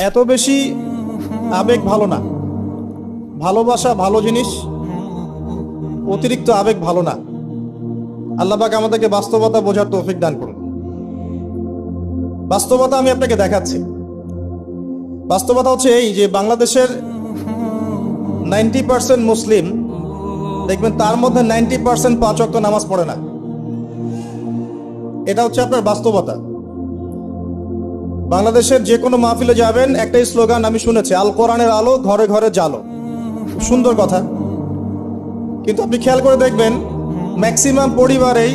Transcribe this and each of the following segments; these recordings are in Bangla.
এত বেশি আবেগ ভালো না। ভালোবাসা ভালো জিনিস, অতিরিক্ত আবেগ ভালো না। আল্লাহ পাক আমাদেরকে বাস্তবতা বোঝার তৌফিক দান করুন। বাস্তবতা আমি আপনাকে দেখাচ্ছি। বাস্তবতা হচ্ছে এই যে বাংলাদেশের নাইনটি পার্সেন্ট মুসলিম, দেখবেন তার মধ্যে নাইনটি পার্সেন্ট পাঁচ অক্ট নামাজ পড়ে না। এটা হচ্ছে আপনার বাস্তবতা। বাংলাদেশের যে কোনো মাহফিলে যাবেন, একটাই স্লোগান আমি শুনেছি, আল কোরআনের আলো ঘরে ঘরে জালো সুন্দর কথা। কিন্তু আপনি খেয়াল করে দেখবেন ম্যাক্সিমাম পরিবারেই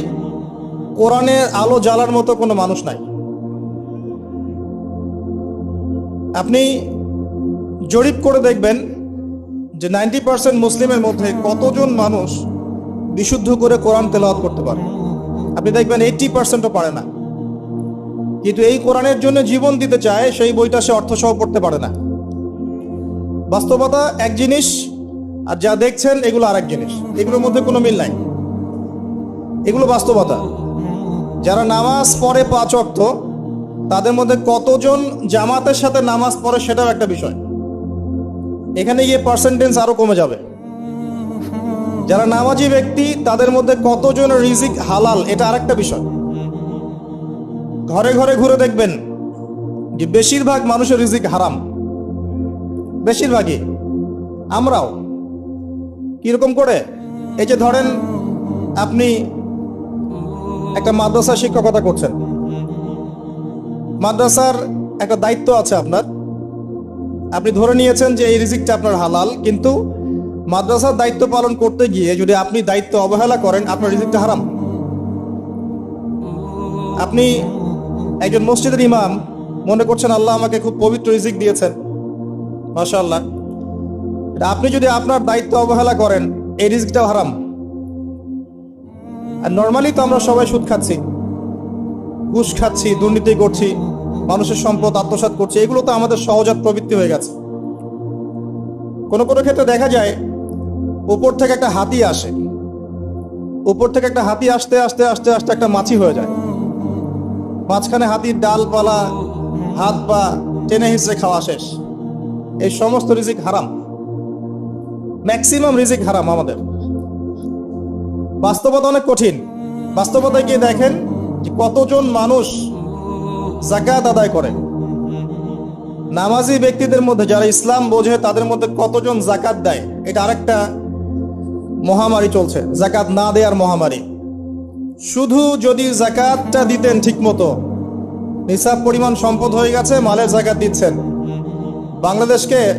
কোরআনের আলো জ্বালার মতো কোনো মানুষ নাই। আপনি জরিপ করে দেখবেন যে নাইনটি পার্সেন্ট মুসলিমের মধ্যে কতজন মানুষ বিশুদ্ধ করে কোরআন তেলাওয়াত করতে পারে। আপনি দেখবেন এইটটি পার্সেন্টও পারে না। কিন্তু এই কোরআনের জন্য জীবন দিতে চায়, সেই বইটা সে অর্থসহ পড়তে পারে না। বাস্তবতা এক জিনিস, আর যা দেখছেন এগুলো আরেক জিনিস। এগুলোর মধ্যে কোনো মিল নাই। এগুলো বাস্তবতা। যারা নামাজ পড়ে পাঁচ অর্থ তাদের মধ্যে কতজন জামাতের সাথে নামাজ পড়ে সেটাও একটা বিষয়। এখানে গিয়ে পার্সেন্টেজ আরও কমে যাবে। যারা নামাজি ব্যক্তি, তাদের মধ্যে কতজন রিজিক হালাল, এটা আরেকটা বিষয়। ঘরে ঘরে ঘুরে দেখবেন যে বেশিরভাগ মানুষের রিজিক হারাম। বেশিরভাগই। আমরাও। কীরকম করে? এই যে ধরেন আপনি একটা মাদ্রাসা শিক্ষকতা করছেন। মাদ্রাসার একটা দায়িত্ব আছে আপনার। আপনি ধরে নিয়েছেন যে এই রিজিকটা আপনার হালাল, কিন্তু মাদ্রাসার দায়িত্ব পালন করতে গিয়ে যদি আপনি দায়িত্ব অবহেলা করেন, আপনার রিজিকটা হারাম। আপনি একজন মসজিদের ইমাম মনে করছেন আল্লাহ আমাকে খুব পবিত্র রিজিক দিয়েছেন। মাশাআল্লাহ। আপনি যদি আপনার দায়িত্ব অবহেলা করেন, এই রিজিকটাও হারাম। আর নর্মালি তো আমরা সবাই সুদ খাচ্ছি, ঘুষ খাচ্ছি, দুর্নীতি করছি, মানুষের সম্পদ আত্মসাৎ করছি, এগুলো তো আমাদের সহজাত প্রবৃত্তি হয়ে গেছে। কোনো কোনো ক্ষেত্রে দেখা যায়, উপর থেকে একটা হাতি আসে। উপর থেকে একটা হাতি আসতে আসতে আসতে আসতে একটা মাছি হয়ে যায়। মাঝখানে হাতির ডালপালা, হাত পা টেনে হিসেবে খাওয়া শেষ। এই সমস্ত রিজিক হারাম। ম্যাক্সিমাম রিজিক হারাম আমাদের। বাস্তবতা অনেক কঠিন। বাস্তবতায় গিয়ে দেখেন যে কতজন মানুষ জাকাত আদায় করে। নামাজি ব্যক্তিদের মধ্যে যারা ইসলাম বোঝে, তাদের মধ্যে কতজন জাকাত দেয়? এটা আরেকটা মহামারী চলছে। জাকাত না দেওয়ার মহামারী। শুধু যদি জাকাতটা দিতেন ঠিক মতো নিসাব পরিমাণ সম্পদ হয়ে গেছে, মালের জাকাত দিচ্ছেন। বাংলাদেশকে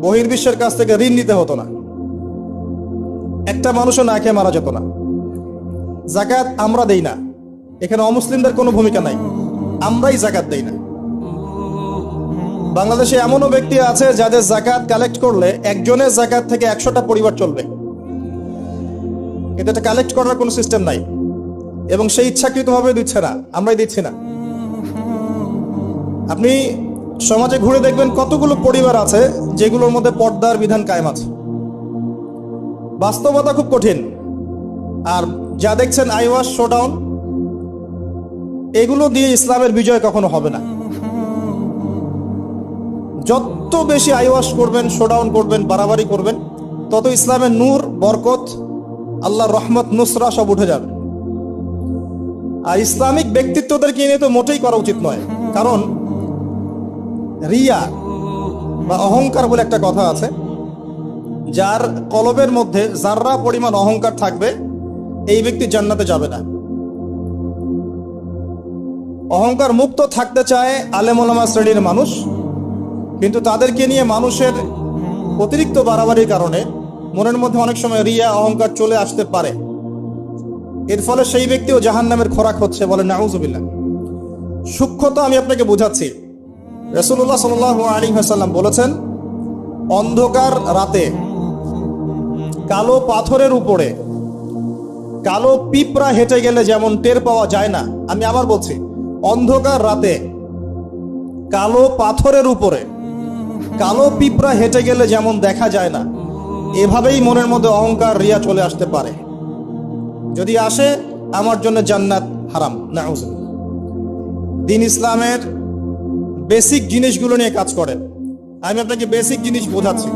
বহির্বিশ্বের কাছ থেকে ঋণ নিতে হতো না। একটা মানুষও না খেয়ে মারা যেত না। জাকাত আমরা দেই না। এখানে অমুসলিমদের কোনো ভূমিকা নাই। আমরাই জাকাত দেই না। বাংলাদেশে এমনও ব্যক্তি আছে যাদের জাকাত কালেক্ট করলে একজনের জাকাত থেকে একশোটা পরিবার চলবে। কিন্তু এটা কালেক্ট করার কোনো সিস্টেম নাই। এবং সেই ইচ্ছাকৃতভাবে দিচ্ছে না, আমরাই দিচ্ছি না। আপনি সমাজে ঘুরে দেখবেন কতগুলো পরিবার আছে যেগুলোর মধ্যে পর্দার বিধান কায়েম আছে। বাস্তবতা খুব কঠিন। আর যা দেখছেন আইওয়াস, শোডাউন, এগুলো দিয়ে ইসলামের বিজয় কখনো হবে না। যত বেশি আইওয়াস করবেন, শোডাউন করবেন, বাড়াবাড়ি করবেন, তত ইসলামের নূর, বরকত আল্লাহর রহমত, নুসরা সব উঠে যাবে। আর ইসলামিক ব্যক্তিত্বদেরকে নিয়ে তো মোটেই করা উচিত নয়। কারণ রিয়া বা অহংকার বলে একটা কথা আছে, যার কলবের মধ্যে যাররা পরিমাণ অহংকার থাকবে, এই ব্যক্তি জান্নাতে যাবে না। অহংকার মুক্ত থাকতে চায় আলেমোলামা শ্রেণির মানুষ, কিন্তু তাদেরকে নিয়ে মানুষের অতিরিক্ত বাড়াবাড়ির কারণে মনের মধ্যে অনেক সময় রিয়া, অহংকার চলে আসতে পারে। এর ফলে সেই ব্যক্তিও জাহান নামের খোরাক হচ্ছে বলে নাউজুবিল্লা সূক্ষ্মতা আমি আপনাকে বোঝাচ্ছি। রসুল্লাহ সাল আলী হাসাল্লাম বলেছেন, অন্ধকার রাতে কালো পাথরের উপরে কালো পিঁপড়া হেঁটে গেলে যেমন টের পাওয়া যায় না, আমি আবার বলছি, অন্ধকার রাতে কালো পাথরের উপরে কালো পিঁপড়া হেঁটে গেলে যেমন দেখা যায় না এভাবেই মনের মধ্যে অহংকার রিয়া চলে আসতে পারে। যদি আসে, আমার জন্য জান্নাত হারাম। না দিন ইসলামের বেসিক জিনিসগুলো নিয়ে কাজ করেন। আমি আপনাকে বেসিক জিনিস বোঝাচ্ছি।